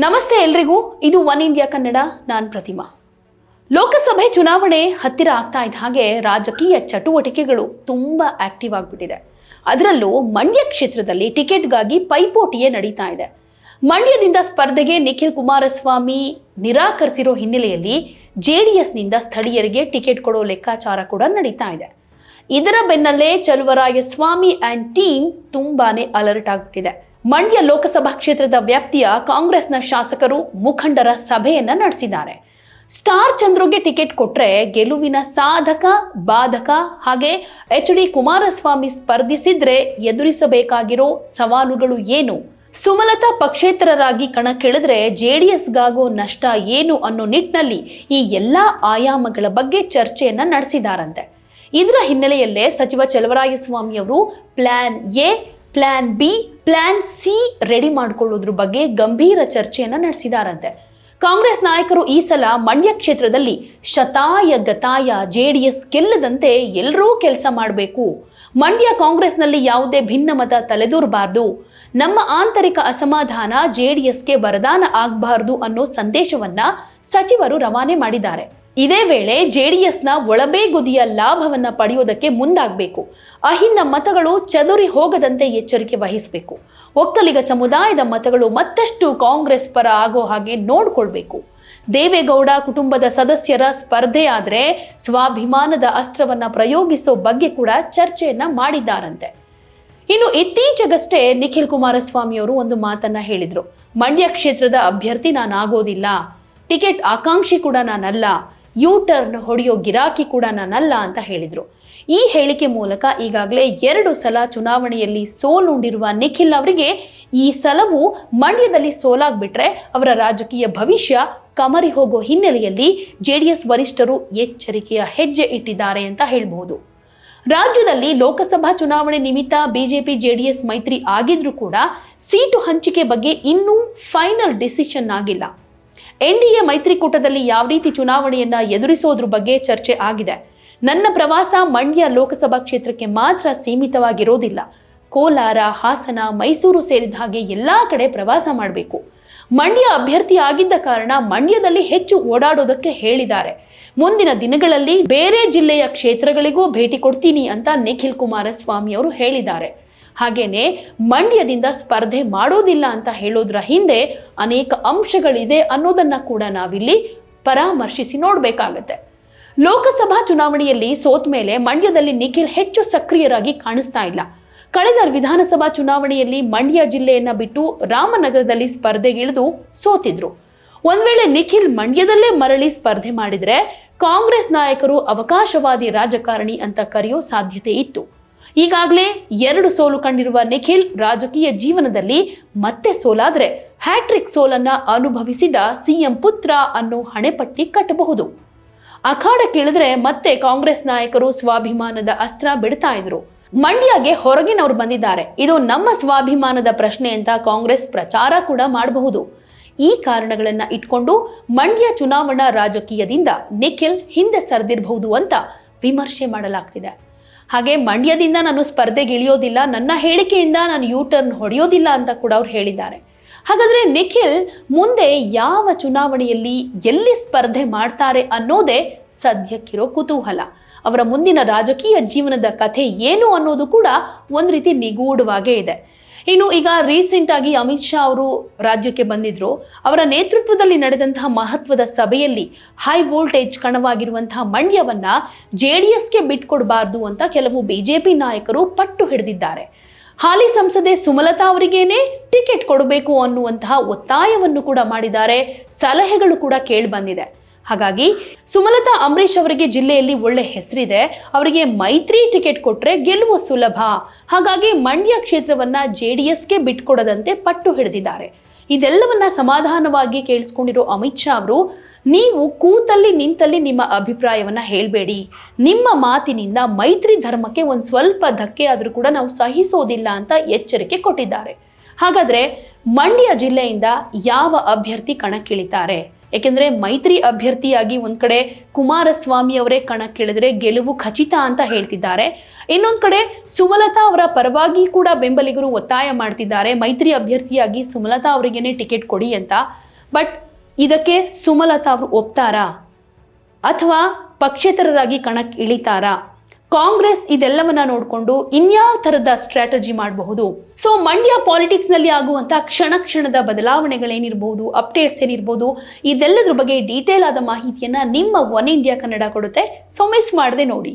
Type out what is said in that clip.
ನಮಸ್ತೆ ಎಲ್ರಿಗೂ. ಇದು ಒನ್ ಇಂಡಿಯಾ ಕನ್ನಡ, ನಾನು ಪ್ರತಿಮಾ. ಲೋಕಸಭೆ ಚುನಾವಣೆ ಹತ್ತಿರ ಆಗ್ತಾ ಇದ್ದ ಹಾಗೆ ರಾಜಕೀಯ ಚಟುವಟಿಕೆಗಳು ತುಂಬ ಆಕ್ಟಿವ್ ಆಗಿಬಿಟ್ಟಿದೆ. ಅದರಲ್ಲೂ ಮಂಡ್ಯ ಕ್ಷೇತ್ರದಲ್ಲಿ ಟಿಕೆಟ್ಗಾಗಿ ಪೈಪೋಟಿಯೇ ನಡೀತಾ ಇದೆ. ಮಂಡ್ಯದಿಂದ ಸ್ಪರ್ಧೆಗೆ ನಿಖಿಲ್ ಕುಮಾರಸ್ವಾಮಿ ನಿರಾಕರಿಸಿರೋ ಹಿನ್ನೆಲೆಯಲ್ಲಿ ಜೆ ಡಿ ಎಸ್ನಿಂದ ಸ್ಥಳೀಯರಿಗೆ ಟಿಕೆಟ್ ಕೊಡೋ ಲೆಕ್ಕಾಚಾರ ಕೂಡ ನಡೀತಾ ಇದೆ. ಇದರ ಬೆನ್ನಲ್ಲೇ ಚಲುವರಾಯಸ್ವಾಮಿ ಆ್ಯಂಡ್ ಟೀಮ್ ತುಂಬಾನೇ ಅಲರ್ಟ್ ಆಗ್ಬಿಟ್ಟಿದೆ. ಮಂಡ್ಯ ಲೋಕಸಭಾ ಕ್ಷೇತ್ರದ ವ್ಯಾಪ್ತಿಯ ಕಾಂಗ್ರೆಸ್ನ ಶಾಸಕರು ಮುಖಂಡರ ಸಭೆಯನ್ನ ನಡೆಸಿದ್ದಾರೆ. ಸ್ಟಾರ್ ಚಂದ್ರುಗೆ ಟಿಕೆಟ್ ಕೊಟ್ರೆ ಗೆಲುವಿನ ಸಾಧಕ, ಬಾಧಕ ಹಾಗೆ ಎಚ್ ಡಿ ಕುಮಾರಸ್ವಾಮಿ ಸ್ಪರ್ಧಿಸಿದ್ರೆ ಎದುರಿಸಬೇಕಾಗಿರೋ ಸವಾಲುಗಳು ಏನು? ಸುಮಲತಾ ಪಕ್ಷೇತರರಾಗಿ ಕಣಕ್ಕಿಳಿದ್ರೆ ಜೆಡಿಎಸ್ಗಾಗೋ ನಷ್ಟ ಏನು ಅನ್ನೋ ನಿಟ್ಟಿನಲ್ಲಿ ಈ ಎಲ್ಲ ಆಯಾಮಗಳ ಬಗ್ಗೆ ಚರ್ಚೆಯನ್ನ ನಡೆಸಿದಾರಂತೆ. ಇದರ ಹಿನ್ನೆಲೆಯಲ್ಲೇ ಸಚಿವ ಚಲವರಾಯಸ್ವಾಮಿ ಅವರು plan A plan B plan C ready ಮಾಡಿಕೊಳ್ಳೋದ್ರ ಬಗ್ಗೆ ಗಂಭೀರ ಚರ್ಚೆಯನ್ನ ನಡೆಸಿದಾರಂತೆ. ಕಾಂಗ್ರೆಸ್ ನಾಯಕರು ಈ ಸಲ ಮಂಡ್ಯ ಕ್ಷೇತ್ರದಲ್ಲಿ ಶತಾಯ ಗತಾಯ ಜೆ ಡಿ ಎಸ್ ಗೆಲ್ಲದಂತೆ ಎಲ್ಲರೂ ಕೆಲಸ ಮಾಡಬೇಕು. ಮಂಡ್ಯ ಕಾಂಗ್ರೆಸ್ನಲ್ಲಿ ಯಾವುದೇ ಭಿನ್ನಮತ ತಲೆದೂರಬಾರ್ದು. ನಮ್ಮ ಆಂತರಿಕ ಅಸಮಾಧಾನ ಜೆಡಿಎಸ್ಗೆ ವರದಾನ ಆಗಬಾರದು ಅನ್ನೋ ಸಂದೇಶವನ್ನ ಸಚಿವರು ರವಾನೆ ಮಾಡಿದ್ದಾರೆ. ಇದೇ ವೇಳೆ ಜೆಡಿಎಸ್ನ ಒಳಬೇಗುದಿಯ ಲಾಭವನ್ನ ಪಡೆಯುವುದಕ್ಕೆ ಮುಂದಾಗಬೇಕು. ಅಹಿಂದ ಮತಗಳು ಚದುರಿ ಹೋಗದಂತೆ ಎಚ್ಚರಿಕೆ ವಹಿಸಬೇಕು. ಒಕ್ಕಲಿಗ ಸಮುದಾಯದ ಮತಗಳು ಮತ್ತಷ್ಟು ಕಾಂಗ್ರೆಸ್ ಪರ ಆಗೋ ಹಾಗೆ ನೋಡ್ಕೊಳ್ಬೇಕು. ದೇವೇಗೌಡ ಕುಟುಂಬದ ಸದಸ್ಯರ ಸ್ಪರ್ಧೆ ಆದ್ರೆ ಸ್ವಾಭಿಮಾನದ ಅಸ್ತ್ರವನ್ನ ಪ್ರಯೋಗಿಸೋ ಬಗ್ಗೆ ಕೂಡ ಚರ್ಚೆಯನ್ನ ಮಾಡಿದ್ದಾರಂತೆ. ಇನ್ನು ಇತ್ತೀಚೆಗಷ್ಟೇ ನಿಖಿಲ್ ಕುಮಾರಸ್ವಾಮಿ ಅವರು ಒಂದು ಮಾತನ್ನ ಹೇಳಿದ್ರು. ಮಂಡ್ಯ ಕ್ಷೇತ್ರದ ಅಭ್ಯರ್ಥಿ ನಾನು ಆಗೋದಿಲ್ಲ. ಟಿಕೆಟ್ ಆಕಾಂಕ್ಷಿ ಕೂಡ ನಾನಲ್ಲ. ಯೂ ಟರ್ನ್ ಹೊಡೆಯೋ ಗಿರಾಕಿ ಕೂಡ ನಾನಲ್ಲ ಅಂತ ಹೇಳಿದರು. ಈ ಹೇಳಿಕೆ ಮೂಲಕ ಈಗಾಗಲೇ ಎರಡು ಸಲ ಚುನಾವಣೆಯಲ್ಲಿ ಸೋಲುಂಡಿರುವ ನಿಖಿಲ್ ಅವರಿಗೆ ಈ ಸಲವು ಮಂಡ್ಯದಲ್ಲಿ ಸೋಲಾಗ್ಬಿಟ್ರೆ ಅವರ ರಾಜಕೀಯ ಭವಿಷ್ಯ ಕಮರಿ ಹೋಗೋ ಹಿನ್ನೆಲೆಯಲ್ಲಿ ಜೆಡಿಎಸ್ ವರಿಷ್ಠರು ಎಚ್ಚರಿಕೆಯ ಹೆಜ್ಜೆ ಇಟ್ಟಿದ್ದಾರೆ ಅಂತ ಹೇಳಬಹುದು. ರಾಜ್ಯದಲ್ಲಿ ಲೋಕಸಭಾ ಚುನಾವಣೆ ನಿಮಿತ್ತ ಬಿಜೆಪಿ, ಜೆಡಿಎಸ್ ಮೈತ್ರಿ ಆಗಿದ್ರೂ ಕೂಡ ಸೀಟು ಹಂಚಿಕೆ ಬಗ್ಗೆ ಇನ್ನೂ ಫೈನಲ್ ಡಿಸಿಷನ್ ಆಗಿಲ್ಲ. ಎನ್ಡಿಎ ಮೈತ್ರಿಕೂಟದಲ್ಲಿ ಯಾವ ರೀತಿ ಚುನಾವಣೆಯನ್ನ ಎದುರಿಸೋದ್ರ ಬಗ್ಗೆ ಚರ್ಚೆ ಆಗಿದೆ. ನನ್ನ ಪ್ರವಾಸ ಮಂಡ್ಯ ಲೋಕಸಭಾ ಕ್ಷೇತ್ರಕ್ಕೆ ಮಾತ್ರ ಸೀಮಿತವಾಗಿರೋದಿಲ್ಲ. ಕೋಲಾರ, ಹಾಸನ, ಮೈಸೂರು ಸೇರಿದ ಹಾಗೆ ಎಲ್ಲಾ ಕಡೆ ಪ್ರವಾಸ ಮಾಡಬೇಕು. ಮಂಡ್ಯ ಅಭ್ಯರ್ಥಿ ಆಗಿದ್ದ ಕಾರಣ ಮಂಡ್ಯದಲ್ಲಿ ಹೆಚ್ಚು ಓಡಾಡೋದಕ್ಕೆ ಹೇಳಿದ್ದಾರೆ. ಮುಂದಿನ ದಿನಗಳಲ್ಲಿ ಬೇರೆ ಜಿಲ್ಲೆಯ ಕ್ಷೇತ್ರಗಳಿಗೂ ಭೇಟಿ ಕೊಡ್ತೀನಿ ಅಂತ ನಿಖಿಲ್ ಕುಮಾರಸ್ವಾಮಿ ಅವರು ಹೇಳಿದ್ದಾರೆ. ಹಾಗೇನೆ ಮಂಡ್ಯದಿಂದ ಸ್ಪರ್ಧೆ ಮಾಡೋದಿಲ್ಲ ಅಂತ ಹೇಳೋದ್ರ ಹಿಂದೆ ಅನೇಕ ಅಂಶಗಳಿದೆ ಅನ್ನೋದನ್ನ ಕೂಡ ನಾವಿಲ್ಲಿ ಪರಾಮರ್ಶಿಸಿ ನೋಡಬೇಕಾಗತ್ತೆ. ಲೋಕಸಭಾ ಚುನಾವಣೆಯಲ್ಲಿ ಸೋತ್ ಮೇಲೆ ಮಂಡ್ಯದಲ್ಲಿ ನಿಖಿಲ್ ಹೆಚ್ಚು ಸಕ್ರಿಯರಾಗಿ ಕಾಣಿಸ್ತಾ ಇಲ್ಲ. ಕಳೆದ ವಿಧಾನಸಭಾ ಚುನಾವಣೆಯಲ್ಲಿ ಮಂಡ್ಯ ಜಿಲ್ಲೆಯನ್ನ ಬಿಟ್ಟು ರಾಮನಗರದಲ್ಲಿ ಸ್ಪರ್ಧೆಗಿಳಿದು ಸೋತಿದ್ರು. ಒಂದ್ ವೇಳೆ ನಿಖಿಲ್ ಮಂಡ್ಯದಲ್ಲೇ ಮರಳಿ ಸ್ಪರ್ಧೆ ಮಾಡಿದ್ರೆ ಕಾಂಗ್ರೆಸ್ ನಾಯಕರು ಅವಕಾಶವಾದಿ ರಾಜಕಾರಣಿ ಅಂತ ಕರೆಯೋ ಸಾಧ್ಯತೆ ಇತ್ತು. ಈಗಾಗಲೇ ಎರಡು ಸೋಲು ಕಂಡಿರುವ ನಿಖಿಲ್ ರಾಜಕೀಯ ಜೀವನದಲ್ಲಿ ಮತ್ತೆ ಸೋಲಾದರೆ ಹ್ಯಾಟ್ರಿಕ್ ಸೋಲನ್ನ ಅನುಭವಿಸಿದ ಸಿಎಂ ಪುತ್ರ ಅನ್ನೋ ಹಣೆಪಟ್ಟಿ ಕಟ್ಟಬಹುದು. ಅಖಾಡಕ್ಕಿಳಿದ್ರೆ ಮತ್ತೆ ಕಾಂಗ್ರೆಸ್ ನಾಯಕರು ಸ್ವಾಭಿಮಾನದ ಅಸ್ತ್ರ ಬಿಡ್ತಾ ಇದ್ರು. ಮಂಡ್ಯಗೆ ಹೊರಗಿನವರು ಬಂದಿದ್ದಾರೆ. ಇದು ನಮ್ಮ ಸ್ವಾಭಿಮಾನದ ಪ್ರಶ್ನೆ ಅಂತ ಕಾಂಗ್ರೆಸ್ ಪ್ರಚಾರ ಕೂಡ ಮಾಡಬಹುದು. ಈ ಕಾರಣಗಳನ್ನ ಇಟ್ಕೊಂಡು ಮಂಡ್ಯ ಚುನಾವಣಾ ರಾಜಕೀಯದಿಂದ ನಿಖಿಲ್ ಹಿಂದೆ ಸರಿದಿರಬಹುದು ಅಂತ ವಿಮರ್ಶೆ ಮಾಡಲಾಗ್ತಿದೆ. ಹಾಗೆ ಮಂಡ್ಯದಿಂದ ನಾನು ಸ್ಪರ್ಧೆಗೆ ಇಳಿಯೋದಿಲ್ಲ ನನ್ನ ಹೇಳಿಕೆಯಿಂದ ನಾನು ಯೂ ಟರ್ನ್ ಹೊಡೆಯೋದಿಲ್ಲ ಅಂತ ಕೂಡ ಅವ್ರು ಹೇಳಿದ್ದಾರೆ. ಹಾಗಾದರೆ ನಿಖಿಲ್, ಮುಂದೆ ಯಾವ ಚುನಾವಣೆಯಲ್ಲಿ ಎಲ್ಲಿ ಸ್ಪರ್ಧೆ ಮಾಡ್ತಾರೆ ಅನ್ನೋದೇ ಸದ್ಯಕ್ಕಿರೋ ಕುತೂಹಲ. ಅವರ ಮುಂದಿನ ರಾಜಕೀಯ ಜೀವನದ ಕಥೆ ಏನು ಅನ್ನೋದು ಕೂಡ ಒಂದು ರೀತಿ ನಿಗೂಢವಾಗೇ ಇದೆ. ಇನ್ನು ಈಗ ರೀಸೆಂಟ್ ಆಗಿ ಅಮಿತ್ ಶಾ ಅವರು ರಾಜ್ಯಕ್ಕೆ ಬಂದಿದ್ರು. ಅವರ ನೇತೃತ್ವದಲ್ಲಿ ನಡೆದಂತಹ ಮಹತ್ವದ ಸಭೆಯಲ್ಲಿ ಹೈ ವೋಲ್ಟೇಜ್ ಕಣವಾಗಿರುವಂತಹ ಮಂಡ್ಯವನ್ನ ಜೆ ಡಿ ಎಸ್ಗೆ ಬಿಟ್ಕೊಡಬಾರದು ಅಂತ ಕೆಲವು ಬಿಜೆಪಿ ನಾಯಕರು ಪಟ್ಟು ಹಿಡಿದಿದ್ದಾರೆ. ಹಾಲಿ ಸಂಸದೆ ಸುಮಲತಾ ಅವರಿಗೇನೆ ಟಿಕೆಟ್ ಕೊಡಬೇಕು ಅನ್ನುವಂತಹ ಒತ್ತಾಯವನ್ನು ಕೂಡ ಮಾಡಿದ್ದಾರೆ. ಸಲಹೆಗಳು ಕೂಡ ಕೇಳಿ ಬಂದಿದೆ. ಹಾಗಾಗಿ ಸುಮಲತಾ ಅಂಬರೀಶ್ ಅವರಿಗೆ ಜಿಲ್ಲೆಯಲ್ಲಿ ಒಳ್ಳೆ ಹೆಸರಿದೆ. ಅವರಿಗೆ ಮೈತ್ರಿ ಟಿಕೆಟ್ ಕೊಟ್ರೆ ಗೆಲುವು ಸುಲಭ. ಹಾಗಾಗಿ ಮಂಡ್ಯ ಕ್ಷೇತ್ರವನ್ನ ಜೆ ಡಿ ಎಸ್ಗೆ ಬಿಟ್ಕೊಡದಂತೆ ಪಟ್ಟು ಹಿಡಿದಿದ್ದಾರೆ. ಇದೆಲ್ಲವನ್ನ ಸಮಾಧಾನವಾಗಿ ಕೇಳಿಸ್ಕೊಂಡಿರೋ ಅಮಿತ್ ಶಾ ಅವರು, ನೀವು ಕೂತಲ್ಲಿ ನಿಂತಲ್ಲಿ ನಿಮ್ಮ ಅಭಿಪ್ರಾಯವನ್ನ ಹೇಳಬೇಡಿ. ನಿಮ್ಮ ಮಾತಿನಿಂದ ಮೈತ್ರಿ ಧರ್ಮಕ್ಕೆ ಒಂದು ಸ್ವಲ್ಪ ಧಕ್ಕೆ ಆದರೂ ಕೂಡ ನಾವು ಸಹಿಸೋದಿಲ್ಲ ಅಂತ ಎಚ್ಚರಿಕೆ ಕೊಟ್ಟಿದ್ದಾರೆ. ಹಾಗಾದ್ರೆ ಮಂಡ್ಯ ಜಿಲ್ಲೆಯಿಂದ ಯಾವ ಅಭ್ಯರ್ಥಿ ಕಣಕ್ಕಿಳಿತಾರೆ? ಯಾಕೆಂದ್ರೆ ಮೈತ್ರಿ ಅಭ್ಯರ್ಥಿಯಾಗಿ ಒಂದ್ ಕಡೆ ಕುಮಾರಸ್ವಾಮಿ ಅವರೇ ಕಣಕ್ಕಿಳಿದ್ರೆ ಗೆಲುವು ಖಚಿತ ಅಂತ ಹೇಳ್ತಿದ್ದಾರೆ. ಇನ್ನೊಂದ್ ಕಡೆ ಸುಮಲತಾ ಅವರ ಪರವಾಗಿ ಕೂಡ ಬೆಂಬಲಿಗರು ಒತ್ತಾಯ ಮಾಡ್ತಿದ್ದಾರೆ. ಮೈತ್ರಿ ಅಭ್ಯರ್ಥಿಯಾಗಿ ಸುಮಲತಾ ಅವರಿಗೇನೆ ಟಿಕೆಟ್ ಕೊಡಿ ಅಂತ. ಬಟ್ ಇದಕ್ಕೆ ಸುಮಲತಾ ಅವರು ಒಪ್ತಾರಾ? ಅಥವಾ ಪಕ್ಷೇತರರಾಗಿ ಕಣಕ್ಕೆ ಇಳಿತಾರಾ ಕಾಂಗ್ರೆಸ್ ಇದೆಲ್ಲವನ್ನ ನೋಡಿಕೊಂಡು ಇನ್ಯಾವ ತರದ ಸ್ಟ್ರಾಟಜಿ ಮಾಡಬಹುದು? ಸೊ ಮಂಡ್ಯ ಪಾಲಿಟಿಕ್ಸ್ನಲ್ಲಿ ಆಗುವಂತಹ ಕ್ಷಣ ಕ್ಷಣದ ಬದಲಾವಣೆಗಳೇನಿರಬಹುದು ಅಪ್ಡೇಟ್ಸ್ ಏನಿರಬಹುದು ಇದೆಲ್ಲದ್ರ ಬಗ್ಗೆ ಡೀಟೇಲ್ ಆದ ಮಾಹಿತಿಯನ್ನ ನಿಮ್ಮ ಒನ್ ಇಂಡಿಯಾ ಕನ್ನಡ ಕೊಡುತ್ತೆ. ಸೊ ಮಿಸ್ ಮಾಡದೆ ನೋಡಿ.